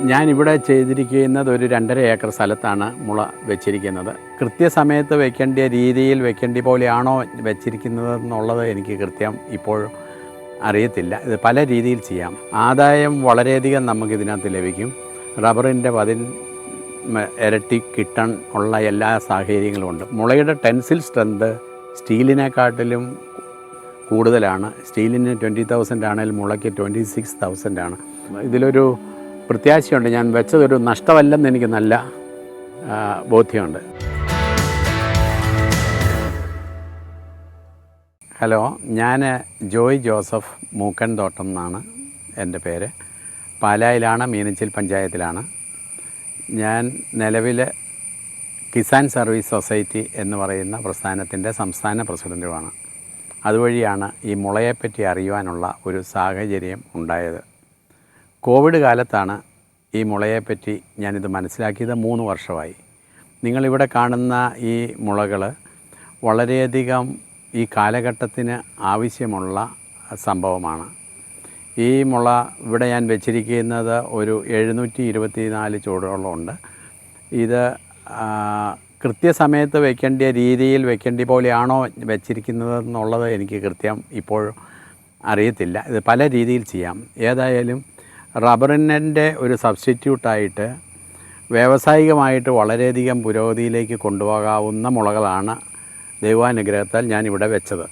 ഞാനിവിടെ ചെയ്തിരിക്കുന്നത് ഒരു രണ്ടര ഏക്കർ സ്ഥലത്താണ് മുള വെച്ചിരിക്കുന്നത്. കൃത്യസമയത്ത് വെക്കേണ്ട രീതിയിൽ വെക്കേണ്ട പോലെയാണോ വെച്ചിരിക്കുന്നത് എന്നുള്ളത് എനിക്ക് കൃത്യം ഇപ്പോൾ അറിയത്തില്ല. ഇത് പല രീതിയിൽ ചെയ്യാം. ആദായം വളരെയധികം നമുക്ക് ഇതിനകത്ത് ലഭിക്കും. റബ്ബറിന്റെ പതിൻ ഇരട്ടി കിട്ടൺ ഉള്ള എല്ലാ സാഹചര്യങ്ങളും ഉണ്ട്. മുളയുടെ ടെൻസിൽ സ്ട്രെങ്ത് സ്റ്റീലിനെക്കാട്ടിലും കൂടുതലാണ്. സ്റ്റീലിന് ട്വന്റി തൗസൻഡ് ആണെങ്കിൽ മുളയ്ക്ക് ട്വന്റി സിക്സ് തൗസൻഡ് ആണ്. ഇതിലൊരു പ്രത്യാശയുണ്ട്. ഞാൻ വെച്ചതൊരു നഷ്ടമല്ലെന്ന് എനിക്ക് നല്ല ബോധ്യമുണ്ട്. ഹലോ ഞാൻ ജോയ് ജോസഫ് മൂക്കൻ തോട്ടം എന്നാണ് എന്റെ പേര്. പാലായിലാണ് മീനച്ചിൽ പഞ്ചായത്തിലാണ്. ഞാൻ നിലവിൽ കിസാൻ സർവീസ് സൊസൈറ്റി എന്ന് പറയുന്ന പ്രസ്ഥാനത്തിന്റെ സംസ്ഥാന പ്രസിഡന്റുമാണ് അതുവഴിയാണ് ഈ മുളയെപ്പറ്റി അറിയുവാനുള്ള ഒരു സാഹചര്യം ഉണ്ടായത്. കോവിഡ് കാലത്താണ് ഈ മുളയെപ്പറ്റി ഞാനിത് മനസ്സിലാക്കിയത് മൂന്ന് വർഷമായി. നിങ്ങളിവിടെ കാണുന്ന ഈ മുളകൾ വളരെയധികം ഈ കാലഘട്ടത്തിന് ആവശ്യമുള്ള സംഭവമാണ്. ഈ മുള ഇവിടെ ഞാൻ വെച്ചിരിക്കുന്നത് ഒരു എഴുന്നൂറ്റി ഇരുപത്തി നാല് ചൂടുകളുണ്ട് ഇത് കൃത്യസമയത്ത് വെക്കേണ്ട രീതിയിൽ വെക്കേണ്ട പോലെയാണോ വെച്ചിരിക്കുന്നത് എന്നുള്ളത് എനിക്ക് കൃത്യം ഇപ്പോൾ അറിയത്തില്ല. ഇത് പല രീതിയിൽ ചെയ്യാം. ഏതായാലും റബ്ബറിന്റെ ഒരു സബ്സ്റ്റിറ്റ്യൂട്ടായിട്ട് വ്യാവസായികമായിട്ട് വളരെയധികം പുരോഗതിയിലേക്ക് കൊണ്ടുപോകാവുന്ന മുളകളാണ് ദൈവാനുഗ്രഹത്താൽ ഞാനിവിടെ വെച്ചത്.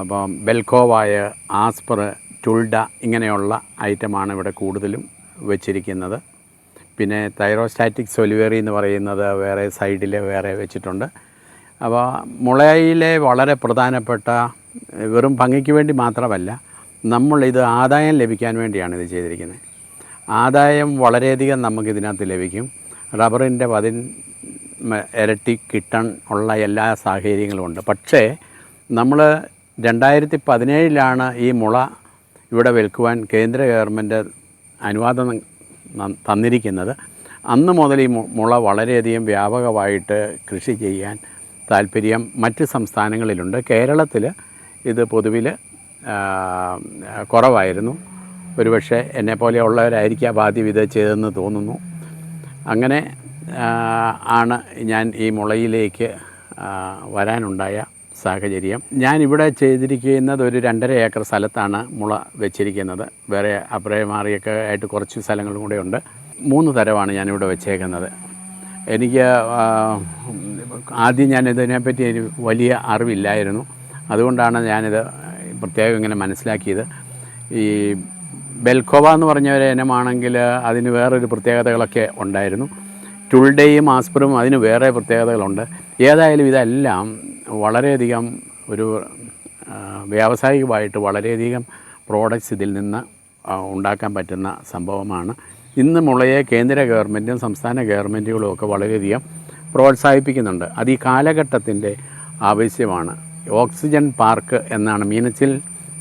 അപ്പം ബെൽക്കോവായ ആസ്പർ ടുൾഡ ഇങ്ങനെയുള്ള ഐറ്റമാണ് ഇവിടെ കൂടുതലും വെച്ചിരിക്കുന്നത്. പിന്നെ തൈറോസ്റ്റാറ്റിക് സൊലിവേറി എന്ന് പറയുന്നത് വേറെ സൈഡിൽ വേറെ വെച്ചിട്ടുണ്ട്. അപ്പോൾ മുളയിലെ വളരെ പ്രധാനപ്പെട്ട വെറും ഭംഗിക്ക് വേണ്ടി മാത്രമല്ല നമ്മളിത് ആദായം ലഭിക്കാൻ വേണ്ടിയാണ് ഇത് ചെയ്തിരിക്കുന്നത്. ആദായം വളരെയധികം നമുക്ക് ഇതിനകത്ത് ലഭിക്കും. റബ്ബറിന്റെ പതിൻ ഇരട്ടി കിട്ടൺ ഉള്ള എല്ലാ സാഹചര്യങ്ങളും ഉണ്ട്. പക്ഷേ നമ്മൾ രണ്ടായിരത്തി പതിനേഴിലാണ് ഈ മുള ഇവിടെ വിൽക്കുവാൻ കേന്ദ്ര ഗവൺമെന്റ് അനുവാദം തന്നിരിക്കുന്നത്. അന്ന് മുതൽ ഈ മുള വളരെയധികം വ്യാപകമായിട്ട് കൃഷി ചെയ്യാൻ താല്പര്യം മറ്റ് സംസ്ഥാനങ്ങളിലുണ്ട്. കേരളത്തിൽ ഇത് പൊതുവിൽ കുറവായിരുന്നു. ഒരുപക്ഷെ എന്നെപ്പോലെയുള്ളവരായിരിക്കാം ആദ്യം ഇത് ചെയ്തതെന്ന് തോന്നുന്നു. അങ്ങനെ ആണ് ഞാൻ ഈ മുളയിലേക്ക് ആ, വരാനുണ്ടായ സാഹചര്യം. ഞാൻ ഇവിടെ ചെയ്തിരിക്കുന്നത് ഒരു രണ്ടര ഏക്കർ സ്ഥലത്താണ് മുള വെച്ചിരിക്കുന്നത്. വേറെ അപ്രയമാറിയൊക്കെ ആയിട്ട് കുറച്ച് സ്ഥലങ്ങളും കൂടെ ഉണ്ട്. മൂന്ന് തരമാണ് ഞാനിവിടെ വെച്ചേക്കുന്നത്. എനിക്ക് ആദ്യം ഞാൻ ഇതിനെപ്പറ്റി വലിയ അറിവില്ലായിരുന്നു. അതുകൊണ്ടാണ് ഞാനിത് പ്രത്യേകം ഇങ്ങനെ മനസ്സിലാക്കിയത്. ഈ ബെൽഖോവ എന്ന് പറഞ്ഞ ഒരു ഇനമാണെങ്കിൽ അതിന് വേറൊരു പ്രത്യേകതകളൊക്കെ ഉണ്ടായിരുന്നു. ടുൾഡേയും ആസ്പറും അതിന് വേറെ പ്രത്യേകതകളുണ്ട്. ഏതായാലും ഇതെല്ലാം വളരെയധികം ഒരു വ്യാവസായികമായിട്ട് വളരെയധികം പ്രോഡക്റ്റ്സ് ഇതിൽ നിന്ന് ഉണ്ടാക്കാൻ പറ്റുന്ന സംഭവമാണ്. ഇന്ന് മുളയെ കേന്ദ്ര ഗവൺമെന്റും സംസ്ഥാന ഗവൺമെന്റുകളും ഒക്കെ വളരെയധികം പ്രോത്സാഹിപ്പിക്കുന്നുണ്ട്. അത് ഈ കാലഘട്ടത്തിന്റെ ആവശ്യമാണ്. ഓക്സിജൻ പാർക്ക് എന്നാണ് മീനച്ചിൽ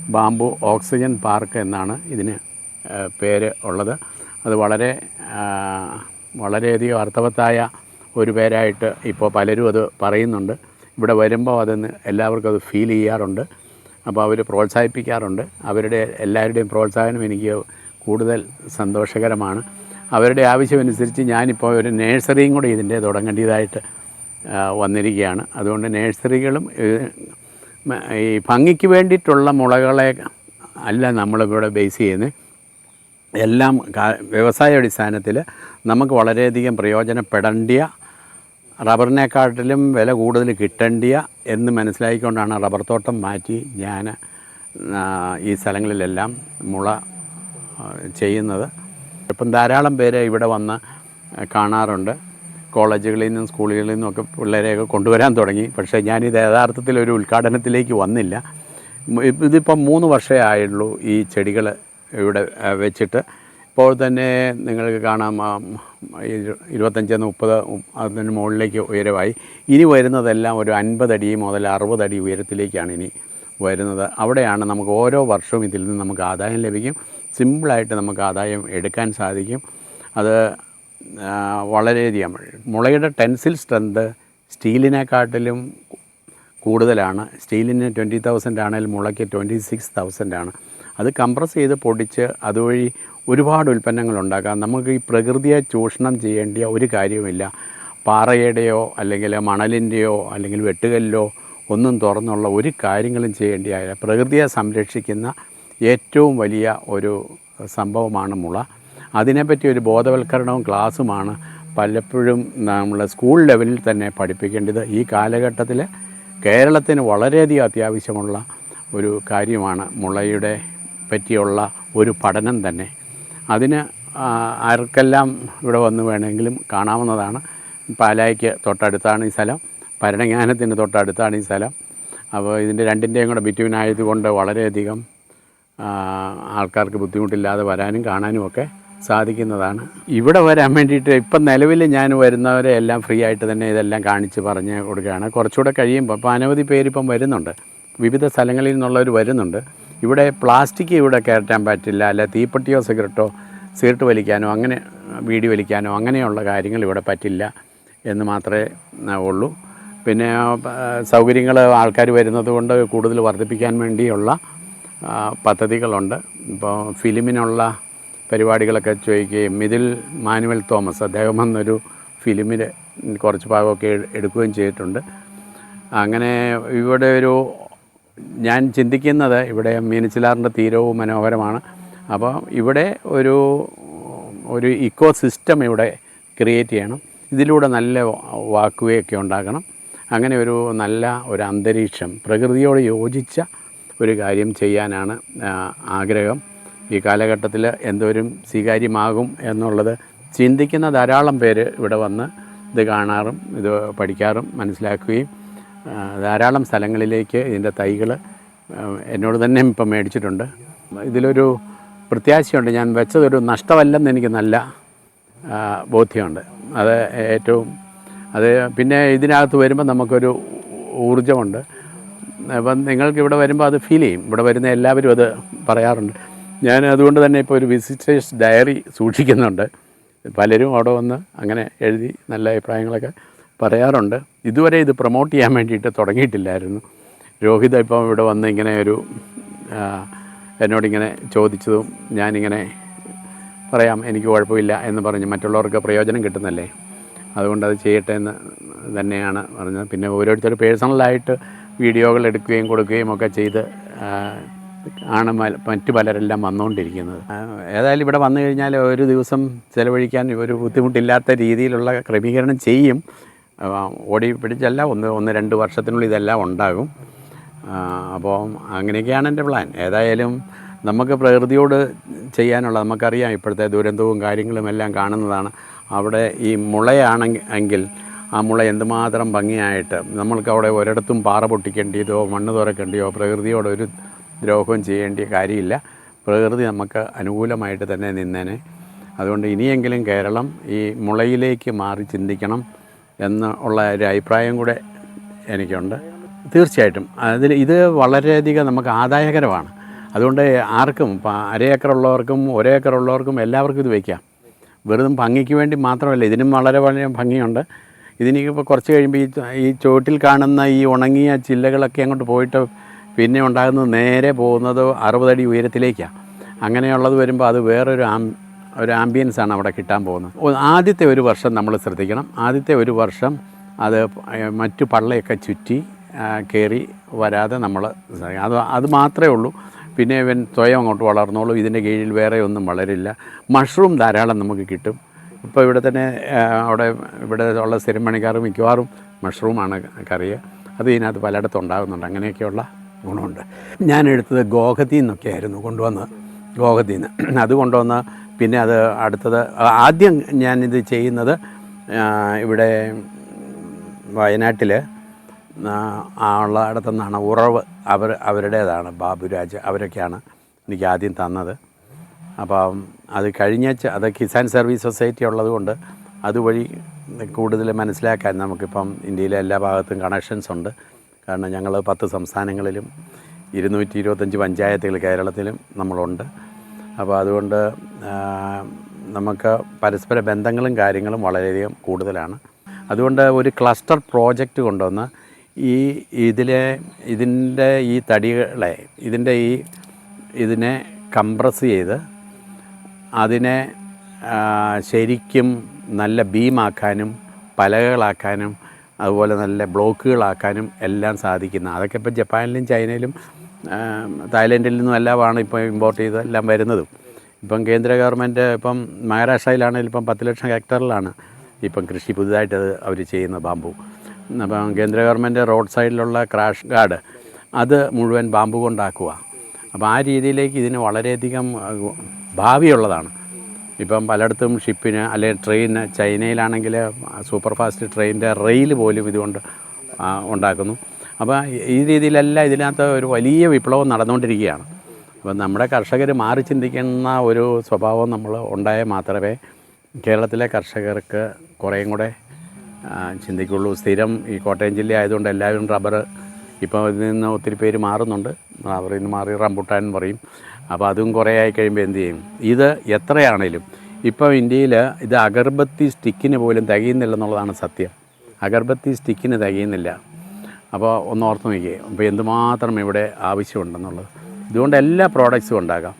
ബാംബു ഓക്സിജൻ പാർക്ക് എന്നാണ് ഇതിന് പേര് ഉള്ളത്. അത് വളരെ വളരെയധികം അർത്ഥവത്തായ ഒരു പേരായിട്ട് ഇപ്പോൾ പലരും അത് പറയുന്നുണ്ട്. ഇവിടെ വരുമ്പോൾ അതെന്ന് എല്ലാവർക്കും അത് ഫീൽ ചെയ്യാറുണ്ട്. അപ്പോൾ അവർ പ്രോത്സാഹിപ്പിക്കാറുണ്ട്. അവരുടെ എല്ലാവരുടെയും പ്രോത്സാഹനം എനിക്ക് കൂടുതൽ സന്തോഷകരമാണ്. അവരുടെ ആവശ്യമനുസരിച്ച് ഞാനിപ്പോൾ ഒരു നേഴ്സറിയും കൂടി ഇതിന്റെ തുടങ്ങേണ്ടതായിട്ട് വന്നിരിക്കുകയാണ്. അതുകൊണ്ട് നേഴ്സറികളും ഈ ഭംഗിക്ക് വേണ്ടിയിട്ടുള്ള മുളകളെ അല്ല നമ്മളിവിടെ ബേസ് ചെയ്യുന്നത് എല്ലാം വ്യവസായ അടിസ്ഥാനത്തിൽ നമുക്ക് വളരെയധികം പ്രയോജനപ്പെടേണ്ടിയ റബ്ബറിനെക്കാട്ടിലും വില കൂടുതൽ കിട്ടേണ്ടിയ എന്ന് മനസ്സിലാക്കിക്കൊണ്ടാണ് റബ്ബർ തോട്ടം മാറ്റി ഞാൻ ഈ സ്ഥലങ്ങളിലെല്ലാം മുള ചെയ്യുന്നത്. ഇപ്പം ധാരാളം പേര് ഇവിടെ വന്ന് കാണാറുണ്ട്. കോളേജുകളിൽ നിന്നും സ്കൂളുകളിൽ നിന്നും ഒക്കെ പിള്ളേരെയൊക്കെ കൊണ്ടുവരാൻ തുടങ്ങി. പക്ഷേ ഞാനിത് യഥാർത്ഥത്തിൽ ഒരു ഉദ്ഘാടനത്തിലേക്ക് വന്നില്ല. ഇതിപ്പം മൂന്ന് വർഷമേ ആയുള്ളൂ ഈ ചെടികൾ ഇവിടെ വെച്ചിട്ട്. ഇപ്പോൾ തന്നെ നിങ്ങൾക്ക് കാണാം ഇരുപത്തഞ്ച് മുപ്പത് അതിന് മുകളിലേക്ക് ഉയരമായി. ഇനി വരുന്നതെല്ലാം ഒരു അൻപതടി മുതൽ അറുപതടി ഉയരത്തിലേക്കാണ് ഇനി വരുന്നത്. അവിടെയാണ് നമുക്ക് ഓരോ വർഷവും ഇതിൽ നിന്ന് നമുക്ക് ആദായം ലഭിക്കും. സിമ്പിളായിട്ട് നമുക്ക് ആദായം എടുക്കാൻ സാധിക്കും. അത് വളരെയധികം. മുളയുടെ ടെൻസിൽ സ്ട്രെങ്ത് സ്റ്റീലിനെക്കാട്ടിലും കൂടുതലാണ്. സ്റ്റീലിന് ട്വന്റി തൗസൻഡ് ആണെങ്കിൽ മുളയ്ക്ക് ട്വന്റി സിക്സ് തൗസൻഡ് ആണ്. അത് കംപ്രസ് ചെയ്ത് പൊടിച്ച് അതുവഴി ഒരുപാട് ഉൽപ്പന്നങ്ങൾ ഉണ്ടാക്കാം. നമുക്ക് ഈ പ്രകൃതിയെ ചൂഷണം ചെയ്യേണ്ട ഒരു കാര്യവുമില്ല. പാറയുടെയോ അല്ലെങ്കിൽ മണലിന്റെയോ അല്ലെങ്കിൽ വെട്ടുകല്ലോ ഒന്നും തുറന്നുള്ള ഒരു കാര്യങ്ങളും ചെയ്യേണ്ടിയായ പ്രകൃതിയെ സംരക്ഷിക്കുന്ന ഏറ്റവും വലിയ ഒരു സംഭവമാണ് മുള. അതിനെപ്പറ്റി ഒരു ബോധവൽക്കരണവും ക്ലാസ്സുമാണ് പലപ്പോഴും നമ്മൾ സ്കൂൾ ലെവലിൽ തന്നെ പഠിപ്പിക്കേണ്ടത്. ഈ കാലഘട്ടത്തിൽ കേരളത്തിന് വളരെയധികം അത്യാവശ്യമുള്ള ഒരു കാര്യമാണ് മുളയുടെ പറ്റിയുള്ള ഒരു പഠനം തന്നെ. അതിന് ആർക്കെല്ലാം ഇവിടെ വന്ന് വേണമെങ്കിലും കാണാവുന്നതാണ്. പാലായ്ക്ക് തൊട്ടടുത്താണ് ഈ സ്ഥലം. ഭരണജ്ഞാനത്തിന് തൊട്ടടുത്താണ് ഈ സ്ഥലം. അപ്പോൾ ഇതിന്റെ രണ്ടിന്റെയും കൂടെ ബിറ്റ്വീൻ വളരെയധികം ആൾക്കാർക്ക് ബുദ്ധിമുട്ടില്ലാതെ വരാനും കാണാനും ഒക്കെ സാധിക്കുന്നതാണ്. ഇവിടെ വരാൻ വേണ്ടിയിട്ട് ഇപ്പം നിലവിൽ ഞാൻ വരുന്നവരെ എല്ലാം ഫ്രീ ആയിട്ട് തന്നെ ഇതെല്ലാം കാണിച്ച് പറഞ്ഞ് കൊടുക്കുകയാണ്. കുറച്ചുകൂടെ കഴിയുമ്പോൾ ഇപ്പോൾ അനവധി പേരിപ്പം വരുന്നുണ്ട്. വിവിധ സ്ഥലങ്ങളിൽ നിന്നുള്ളവർ വരുന്നുണ്ട്. ഇവിടെ പ്ലാസ്റ്റിക് ഇവിടെ കയറ്റാൻ പറ്റില്ല. അല്ല തീപ്പെട്ടിയോ സിഗരറ്റോ സിഗരറ്റ് വലിക്കാനോ അങ്ങനെ വീടി വലിക്കാനോ അങ്ങനെയുള്ള കാര്യങ്ങൾ ഇവിടെ പറ്റില്ല എന്ന് മാത്രമേ ഉള്ളൂ. പിന്നെ സൗകര്യങ്ങൾ ആൾക്കാർ വരുന്നത് കൊണ്ട് കൂടുതൽ വർദ്ധിപ്പിക്കാൻ വേണ്ടിയുള്ള പദ്ധതികളുണ്ട്. ഇപ്പോൾ ഫിലിമിനുള്ള പരിപാടികളൊക്കെ ചോദിക്കുകയും ഇതിൽ മാനുവൽ തോമസ് അദ്ദേഹം വന്നൊരു ഫിലിമിൽ കുറച്ച് ഭാഗമൊക്കെ എടുക്കുകയും ചെയ്തിട്ടുണ്ട്. അങ്ങനെ ഇവിടെ ഒരു ഞാൻ ചിന്തിക്കുന്നത് ഇവിടെ മീനച്ചിലാറിന്റെ തീരവും മനോഹരമാണ്. അപ്പോൾ ഇവിടെ ഒരു ഒരു ഇക്കോ സിസ്റ്റം ഇവിടെ ക്രിയേറ്റ് ചെയ്യണം. ഇതിലൂടെ നല്ല വാക്കുകയൊക്കെ ഉണ്ടാക്കണം അങ്ങനെ ഒരു നല്ല ഒരു അന്തരീക്ഷം പ്രകൃതിയോട് യോജിച്ച ഒരു കാര്യം ചെയ്യാനാണ് ആഗ്രഹം. ഈ കാലഘട്ടത്തിൽ എന്തോരും സ്വീകാര്യമാകും എന്നുള്ളത് ചിന്തിക്കുന്ന ധാരാളം പേര് ഇവിടെ വന്ന് ഇത് കാണാറും ഇത് പഠിക്കാറും മനസ്സിലാക്കുകയും ധാരാളം സ്ഥലങ്ങളിലേക്ക് ഇതിന്റെ തൈകൾ എന്നോട് തന്നെ ഇപ്പം മേടിച്ചിട്ടുണ്ട്. ഇതിലൊരു പ്രത്യാശയുണ്ട്. ഞാൻ വെച്ചതൊരു നഷ്ടമല്ലെന്ന് എനിക്ക് നല്ല ബോധ്യമുണ്ട്. അത് ഏറ്റവും അത് പിന്നെ ഇതിനകത്ത് വരുമ്പോൾ നമുക്കൊരു ഊർജമുണ്ട്. അപ്പം നിങ്ങൾക്ക് ഇവിടെ വരുമ്പോൾ അത് ഫീൽ ചെയ്യും. ഇവിടെ വരുന്ന എല്ലാവരും അത് പറയാറുണ്ട്. ഞാൻ അതുകൊണ്ട് തന്നെ ഇപ്പോൾ ഒരു വിസിറ്റേഴ്സ് ഡയറി സൂക്ഷിക്കുന്നുണ്ട്. പലരും അവിടെ വന്ന് അങ്ങനെ എഴുതി നല്ല അഭിപ്രായങ്ങളൊക്കെ പറയാറുണ്ട്. ഇതുവരെ ഇത് പ്രൊമോട്ട് ചെയ്യാൻ വേണ്ടിയിട്ട് തുടങ്ങിയിട്ടില്ലായിരുന്നു. രോഹിത ഇപ്പം ഇവിടെ വന്ന് ഇങ്ങനെ ഒരു എന്നോടിങ്ങനെ ചോദിച്ചതും ഞാനിങ്ങനെ പറയാം എനിക്ക് കുഴപ്പമില്ല എന്ന് പറഞ്ഞ് മറ്റുള്ളവർക്ക് പ്രയോജനം കിട്ടുന്നല്ലേ? അതുകൊണ്ട് അത് ചെയ്യട്ടെ എന്ന് തന്നെയാണ് പറഞ്ഞത്. പിന്നെ ഓരോരുത്തർ പേഴ്സണലായിട്ട് വീഡിയോകൾ എടുക്കുകയും കൊടുക്കുകയും ഒക്കെ ചെയ്ത് ആണ് മറ്റ് പലരെല്ലാം വന്നുകൊണ്ടിരിക്കുന്നത്. ഏതായാലും ഇവിടെ വന്നു കഴിഞ്ഞാൽ ഒരു ദിവസം ചിലവഴിക്കാൻ ഒരു ബുദ്ധിമുട്ടില്ലാത്ത രീതിയിലുള്ള ക്രമീകരണം ചെയ്യും. ഓടി പിടിച്ചല്ല ഒന്ന് ഒന്ന് രണ്ട് വർഷത്തിനുള്ളിൽ ഇതെല്ലാം ഉണ്ടാകും. അപ്പോൾ അങ്ങനെയൊക്കെയാണ് എന്റെ പ്ലാൻ. ഏതായാലും നമുക്ക് പ്രകൃതിയോട് ചെയ്യാനുള്ള നമുക്കറിയാം ഇപ്പോഴത്തെ ദുരന്തവും കാര്യങ്ങളും എല്ലാം കാണുന്നതാണ്. അവിടെ ഈ മുളയാണെങ്കിൽ എങ്കിൽ ആ മുള എന്തുമാത്രം ഭംഗിയായിട്ട് നമ്മൾക്ക് അവിടെ ഒരിടത്തും പാറ പൊട്ടിക്കേണ്ടിയതോ മണ്ണ് തുറക്കേണ്ടിയോ പ്രകൃതിയോട് ഒരു ദ്രോഹവും ചെയ്യേണ്ട കാര്യമില്ല. പ്രകൃതി നമുക്ക് അനുകൂലമായിട്ട് തന്നെ നിന്നേനെ. അതുകൊണ്ട് ഇനിയെങ്കിലും കേരളം ഈ മുളയിലേക്ക് മാറി ചിന്തിക്കണം എന്ന് ഉള്ള ഒരു അഭിപ്രായം കൂടെ എനിക്കുണ്ട്. തീർച്ചയായിട്ടും. അതിൽ ഇത് വളരെയധികം നമുക്ക് ആദായകരമാണ്. അതുകൊണ്ട് ആർക്കും ഇപ്പം ഏക്കറുള്ളവർക്കും ഒരേക്കറുള്ളവർക്കും എല്ലാവർക്കും ഇത് വയ്ക്കാം. വെറുതും ഭംഗിക്ക് വേണ്ടി മാത്രമല്ല ഇതിനും വളരെ വളരെ ഭംഗിയുണ്ട്. ഇതിനിപ്പോൾ കുറച്ച് കഴിയുമ്പോൾ ഈ ഈ ചുവട്ടിൽ കാണുന്ന ഈ ഉണങ്ങിയ ചില്ലകളൊക്കെ അങ്ങോട്ട് പോയിട്ട് പിന്നെ ഉണ്ടാകുന്നത് നേരെ പോകുന്നത് അറുപതടി ഉയരത്തിലേക്കാണ്. അങ്ങനെയുള്ളത് വരുമ്പോൾ അത് വേറൊരു ആം ഒരു ആംബിയൻസാണ് അവിടെ കിട്ടാൻ പോകുന്നത്. ആദ്യത്തെ ഒരു വർഷം നമ്മൾ ശ്രദ്ധിക്കണം. ആദ്യത്തെ ഒരു വർഷം അത് മറ്റു പള്ളയൊക്കെ ചുറ്റി കയറി വരാതെ നമ്മൾ അത് അത് മാത്രമേ ഉള്ളൂ. പിന്നെ ഇവൻ സ്വയം അങ്ങോട്ട് വളർന്നോളൂ. ഇതിന്റെ കീഴിൽ വേറെ ഒന്നും വളരില്ല. മഷ്റൂം ധാരാളം നമുക്ക് കിട്ടും. ഇപ്പോൾ ഇവിടെ തന്നെ അവിടെ ഇവിടെ ഉള്ള സ്ഥിരം പണിക്കാർ മിക്കവാറും മഷ്റൂമാണ് കറി അത് ഇതിനകത്ത് പലയിടത്തും ഉണ്ടാകുന്നുണ്ട്. അങ്ങനെയൊക്കെയുള്ള ഗുണമുണ്ട്. ഞാൻ എടുത്തത് ഗോഹത്തിൽ നിന്നൊക്കെ ആയിരുന്നു കൊണ്ടുവന്ന് ഗോഹത്തിൽ നിന്ന് അത് കൊണ്ടുവന്ന് പിന്നെ അത് അടുത്തത് ആദ്യം ഞാനിത് ചെയ്യുന്നത് ഇവിടെ വയനാട്ടിൽ ഉള്ള ഇടത്തു നിന്നാണ് ഉറവ് അവർ അവരുടേതാണ് ബാബുരാജ്. അവരൊക്കെയാണ് എനിക്ക് ആദ്യം തന്നത്. അപ്പം അത് കഴിഞ്ഞ അത് കിസാൻ സർവീസ് സൊസൈറ്റി ഉള്ളതുകൊണ്ട് അതുവഴി കൂടുതൽ മനസ്സിലാക്കാൻ നമുക്കിപ്പം ഇന്ത്യയിലെ എല്ലാ ഭാഗത്തും കണക്ഷൻസ് ഉണ്ട്. കാരണം ഞങ്ങൾ പത്ത് സംസ്ഥാനങ്ങളിലും ഇരുന്നൂറ്റി ഇരുപത്തഞ്ച് പഞ്ചായത്തുകൾ കേരളത്തിലും നമ്മളുണ്ട്. അപ്പോൾ അതുകൊണ്ട് നമുക്ക് പരസ്പര ബന്ധങ്ങളും കാര്യങ്ങളും വളരെയധികം കൂടുതലാണ്. അതുകൊണ്ട് ഒരു ക്ലസ്റ്റർ പ്രോജക്റ്റ് കൊണ്ടുവന്ന് ഈ ഇതിലെ ഇതിന്റെ ഈ തടികളെ ഇതിന്റെ ഈ ഇതിനെ കംപ്രസ് ചെയ്ത് അതിനെ ശരിക്കും നല്ല ബീമാക്കാനും പലകളാക്കാനും അതുപോലെ നല്ല ബ്ലോക്കുകളാക്കാനും എല്ലാം സാധിക്കുന്ന. അതൊക്കെ ഇപ്പോൾ ജപ്പാനിലും ചൈനയിലും തായ്ലൻഡിൽ നിന്നും എല്ലാമാണ് ഇപ്പോൾ ഇമ്പോർട്ട് ചെയ്ത് എല്ലാം വരുന്നതും. ഇപ്പം കേന്ദ്ര ഗവൺമെന്റ് ഇപ്പം മഹാരാഷ്ട്രയിലാണെങ്കിൽ ഇപ്പം പത്ത് ലക്ഷം ഹെക്ടറിലാണ് ഇപ്പം കൃഷി പുതുതായിട്ട് അവർ ചെയ്യുന്ന ബാമ്പു. അപ്പം കേന്ദ്ര ഗവൺമെന്റ് റോഡ് സൈഡിലുള്ള ക്രാഷ് ഗാർഡ് അത് മുഴുവൻ ബാമ്പു കൊണ്ടാക്കുക. അപ്പോൾ ആ രീതിയിലേക്ക് ഇതിന് വളരെയധികം ഭാവിയുള്ളതാണ്. ഇപ്പം പലയിടത്തും ഷിപ്പിന് അല്ലെങ്കിൽ ട്രെയിന് ചൈനയിലാണെങ്കിൽ സൂപ്പർ ഫാസ്റ്റ് ട്രെയിനിന്റെ റെയിൽ പോലും ഇതുകൊണ്ട് ഉണ്ടാക്കുന്നു. അപ്പോൾ ഈ രീതിയിലെല്ലാം ഇതിനകത്ത് ഒരു വലിയ വിപ്ലവം നടന്നുകൊണ്ടിരിക്കുകയാണ്. അപ്പം നമ്മുടെ കർഷകർ മാറി ചിന്തിക്കുന്ന ഒരു സ്വഭാവം നമ്മൾ ഉണ്ടായാൽ മാത്രമേ കേരളത്തിലെ കർഷകർക്ക് കുറേയും കൂടെ ചിന്തിക്കുള്ളൂ. സ്ഥിരം ഈ കോട്ടയം ജില്ല ആയതുകൊണ്ട് എല്ലാവരും റബ്ബർ ഇപ്പോൾ ഇതിൽ നിന്ന് ഒത്തിരി പേര് മാറുന്നുണ്ട്. റബ്ബറിൽ നിന്ന് മാറി റംബുട്ടാൻ പറയും. അപ്പോൾ അതും കുറേ ആയി കഴിയുമ്പോൾ എന്ത് ചെയ്യും? ഇത് എത്രയാണേലും. ഇപ്പോൾ ഇന്ത്യയിൽ ഇത് അഗർബത്തി സ്റ്റിക്കിന് പോലും തികയുന്നില്ല എന്നുള്ളതാണ് സത്യം. അഗർബത്തി സ്റ്റിക്കിന് തികയുന്നില്ല. അപ്പോൾ ഒന്ന് ഓർത്ത് നോക്കിയേ. അപ്പോൾ എന്തുമാത്രം ഇവിടെ ആവശ്യമുണ്ടെന്നുള്ളത്. ഇതുകൊണ്ട് എല്ലാ പ്രോഡക്റ്റ്സും ഉണ്ടാകാം.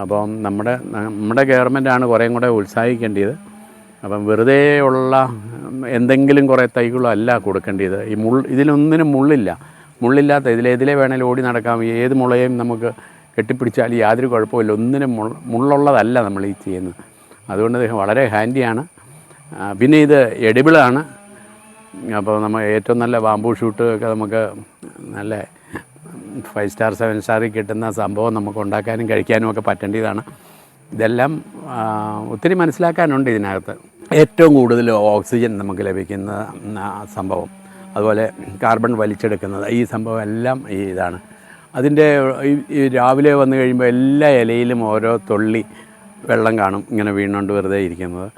അപ്പം നമ്മുടെ നമ്മുടെ ഗവൺമെന്റാണ് കുറേയും കൂടെ ഉത്സാഹിക്കേണ്ടത്. അപ്പം വെറുതെ ഉള്ള എന്തെങ്കിലും കുറേ തൈകളോ അല്ല കൊടുക്കേണ്ടത്. ഈ മുൾ ഇതിലൊന്നിനും മുള്ളില്ല. മുള്ളില്ലാത്ത ഇതിലേതിലേ വേണേലും ഓടി നടക്കാം. ഏത് മുളയും നമുക്ക് കെട്ടിപ്പിടിച്ചാൽ യാതൊരു കുഴപ്പമില്ല ഒന്നിനും മുള്ളുള്ളതല്ല നമ്മൾ ഈ ചെയ്യുന്നത്. അതുകൊണ്ട് അദ്ദേഹം വളരെ ഹാൻഡിയാണ്. പിന്നെ ഇത് എഡിബിളാണ്. അപ്പോൾ നമ്മൾ ഏറ്റവും നല്ല ബാമ്പൂ ഷൂട്ട് ഒക്കെ നമുക്ക് നല്ല ഫൈവ് സ്റ്റാർ സെവൻ സ്റ്റാറിൽ കിട്ടുന്ന സംഭവം നമുക്ക് ഉണ്ടാക്കാനും കഴിക്കാനും ഒക്കെ പറ്റേണ്ടതാണ്. ഇതെല്ലാം ഒത്തിരി മനസ്സിലാക്കാനുണ്ട് ഇതിനകത്ത്. ഏറ്റവും കൂടുതൽ ഓക്സിജൻ നമുക്ക് ലഭിക്കുന്ന സംഭവം. അതുപോലെ കാർബൺ വലിച്ചെടുക്കുന്നത് ഈ സംഭവം എല്ലാം ഈ ഇതാണ്. അതിന്റെ ഈ- രാവിലെ വന്നു കഴിയുമ്പോൾ എല്ലാ ഇലയിലും ഓരോ തുള്ളി വെള്ളം കാണും ഇങ്ങനെ വീണുകൊണ്ട് വെറുതെ ഇരിക്കുന്നത്.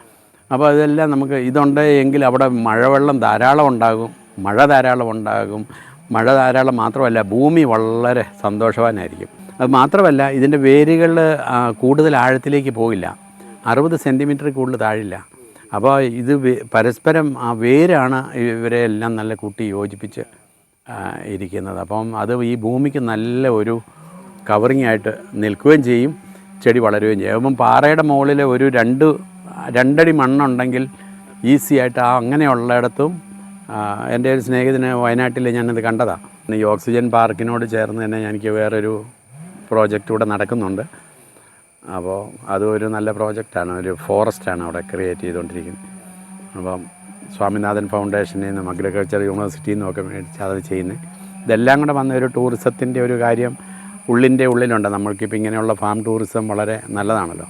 അപ്പോൾ അതെല്ലാം നമുക്ക് ഇതുണ്ട് എങ്കിൽ അവിടെ മഴവെള്ളം ധാരാളം ഉണ്ടാകും മഴ ധാരാളം ഉണ്ടാകും മഴ ധാരാളം മാത്രമല്ല ഭൂമി വളരെ സന്തോഷവാനായിരിക്കും. അത് മാത്രമല്ല ഇതിന്റെ വേരുകൾ കൂടുതൽ ആഴത്തിലേക്ക് പോകില്ല. അറുപത് സെന്റിമീറ്റർ കൂടുതൽ താഴില്ല. അപ്പോൾ ഇത് പരസ്പരം ആ വേരാണ് ഇവരെ എല്ലാം നല്ല കൂട്ടി യോജിപ്പിച്ച് ഇരിക്കുന്നത്. അപ്പം അത് ഈ ഭൂമിക്ക് നല്ല ഒരു കവറിങ് ആയിട്ട് നിൽക്കുകയും ചെയ്യും ചെടി വളരുകയും ചെയ്യും. അപ്പം പാറയുടെ മുകളിൽ ഒരു രണ്ട് രണ്ടടി മണ്ണുണ്ടെങ്കിൽ ഈസി ആയിട്ട് ആ അങ്ങനെയുള്ളിടത്തും എന്റെ ഒരു സ്നേഹിതനെ വയനാട്ടിൽ ഞാനത് കണ്ടതാണ് ഈ ഓക്സിജൻ പാർക്കിനോട് ചേർന്ന് തന്നെ എനിക്ക് വേറൊരു പ്രോജക്റ്റ് ഇവിടെ നടക്കുന്നുണ്ട്. അപ്പോൾ അതും ഒരു നല്ല പ്രോജക്റ്റാണ്. ഒരു ഫോറസ്റ്റാണ് അവിടെ ക്രിയേറ്റ് ചെയ്തുകൊണ്ടിരിക്കുന്നത്. അപ്പം സ്വാമിനാഥൻ ഫൗണ്ടേഷനിൽ നിന്നും അഗ്രികൾച്ചർ യൂണിവേഴ്സിറ്റിയിൽ നിന്നും ഒക്കെ മേടിച്ച് അത് ചെയ്യുന്നത്. ഇതെല്ലാം കൂടെ വന്ന ഒരു ടൂറിസത്തിന്റെ ഒരു കാര്യം ഉള്ളിന്റെ ഉള്ളിലുണ്ട്. നമ്മൾക്കിപ്പോൾ ഇങ്ങനെയുള്ള ഫാം ടൂറിസം വളരെ നല്ലതാണല്ലോ.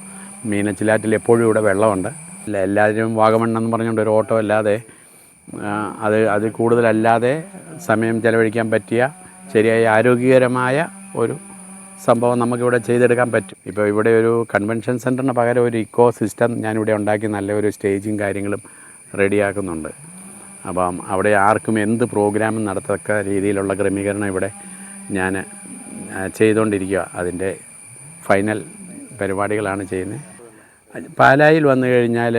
മീനച്ചിലാറ്റിൽ എപ്പോഴും ഇവിടെ വെള്ളമുണ്ട്. അല്ല എല്ലാവരും വാഗമണ്ണെന്ന് പറഞ്ഞുകൊണ്ട് ഒരു ഓട്ടോ അല്ലാതെ അത് അത് കൂടുതലല്ലാതെ സമയം ചെലവഴിക്കാൻ പറ്റിയ ശരിയായ ആരോഗ്യകരമായ ഒരു സംഭവം നമുക്കിവിടെ ചെയ്തെടുക്കാൻ പറ്റും. ഇപ്പോൾ ഇവിടെ ഒരു കൺവെൻഷൻ സെന്ററിന് പകരം ഒരു ഇക്കോ സിസ്റ്റം ഞാനിവിടെ ഉണ്ടാക്കി. നല്ലൊരു സ്റ്റേജും കാര്യങ്ങളും റെഡിയാക്കുന്നുണ്ട്. അപ്പം അവിടെ ആർക്കും എന്ത് പ്രോഗ്രാം നടത്തക്ക രീതിയിലുള്ള ക്രമീകരണം ഇവിടെ ഞാൻ ചെയ്തുകൊണ്ടിരിക്കുക അതിന്റെ ഫൈനൽ പരിപാടികളാണ് ചെയ്യുന്നത്. പാലായിൽ വന്നു കഴിഞ്ഞാൽ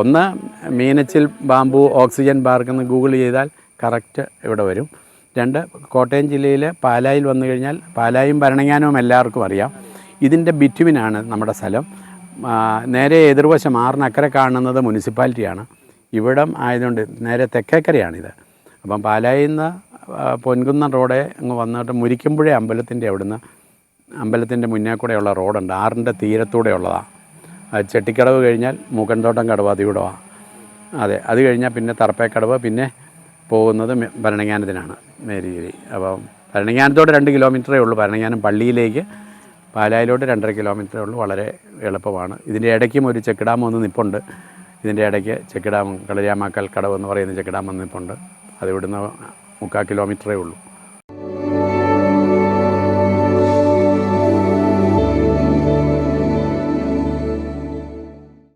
ഒന്ന് മീനച്ചിൽ ബാമ്പു ഓക്സിജൻ പാർക്ക് എന്ന് ഗൂഗിൾ ചെയ്താൽ കറക്റ്റ് ഇവിടെ വരും. രണ്ട് കോട്ടയം ജില്ലയിൽ പാലായിൽ വന്നു കഴിഞ്ഞാൽ പാലായും ഭരണങ്ങാനവും എല്ലാവർക്കും അറിയാം. ഇതിന്റെ ബിറ്റുവിനാണ് നമ്മുടെ സ്ഥലം. നേരെ എതിർവശം ആറിനക്കരെ കാണുന്നത് മുനിസിപ്പാലിറ്റിയാണ് ഇവിടം ആയതുകൊണ്ട് നേരെ തെക്കേക്കരയാണിത് അപ്പം പാലായിൽ നിന്ന് പൊൻകുന്ന റോഡേ അങ്ങ് വന്നിട്ട് മുരിക്കുമ്പുഴ അമ്പലത്തിന്റെ അവിടുന്ന് അമ്പലത്തിന്റെ മുന്നേ കൂടെയുള്ള റോഡുണ്ട്. ആറിന്റെ തീരത്തൂടെ ഉള്ളതാണ് ചെട്ടിക്കടവ് കഴിഞ്ഞാൽ മൂക്കൻതോട്ടം കടവ് അതിവിടമാണ് അതെ അത് കഴിഞ്ഞാൽ പിന്നെ തറപ്പേക്കടവ് പിന്നെ പോകുന്നത് ഭരണങ്ങാനത്തിനാണ് മേരിഗിരി അപ്പം ഭരണങ്ങാനത്തോട് രണ്ട് കിലോമീറ്ററേ ഉള്ളൂ. ഭരണങ്ങാനം പള്ളിയിലേക്ക് പാലായിലോട്ട് രണ്ടര കിലോമീറ്ററേ ഉള്ളൂ. വളരെ എളുപ്പമാണ്. ഇതിന്റെ ഇടയ്ക്കും ഒരു ചെക്ക് ഡാം ഒന്ന് നിപ്പുണ്ട്. ഇതിന്റെ ഇടയ്ക്ക് ചെക്ക് ഡാം കളിയാമാക്കൽ കടവ് എന്ന് പറയുന്ന ചെക്ക് ഡാം വന്നിപ്പുണ്ട് നിപ്പുണ്ട് അത് ഇവിടുന്ന് മുക്കാൽ കിലോമീറ്ററേ ഉള്ളൂ.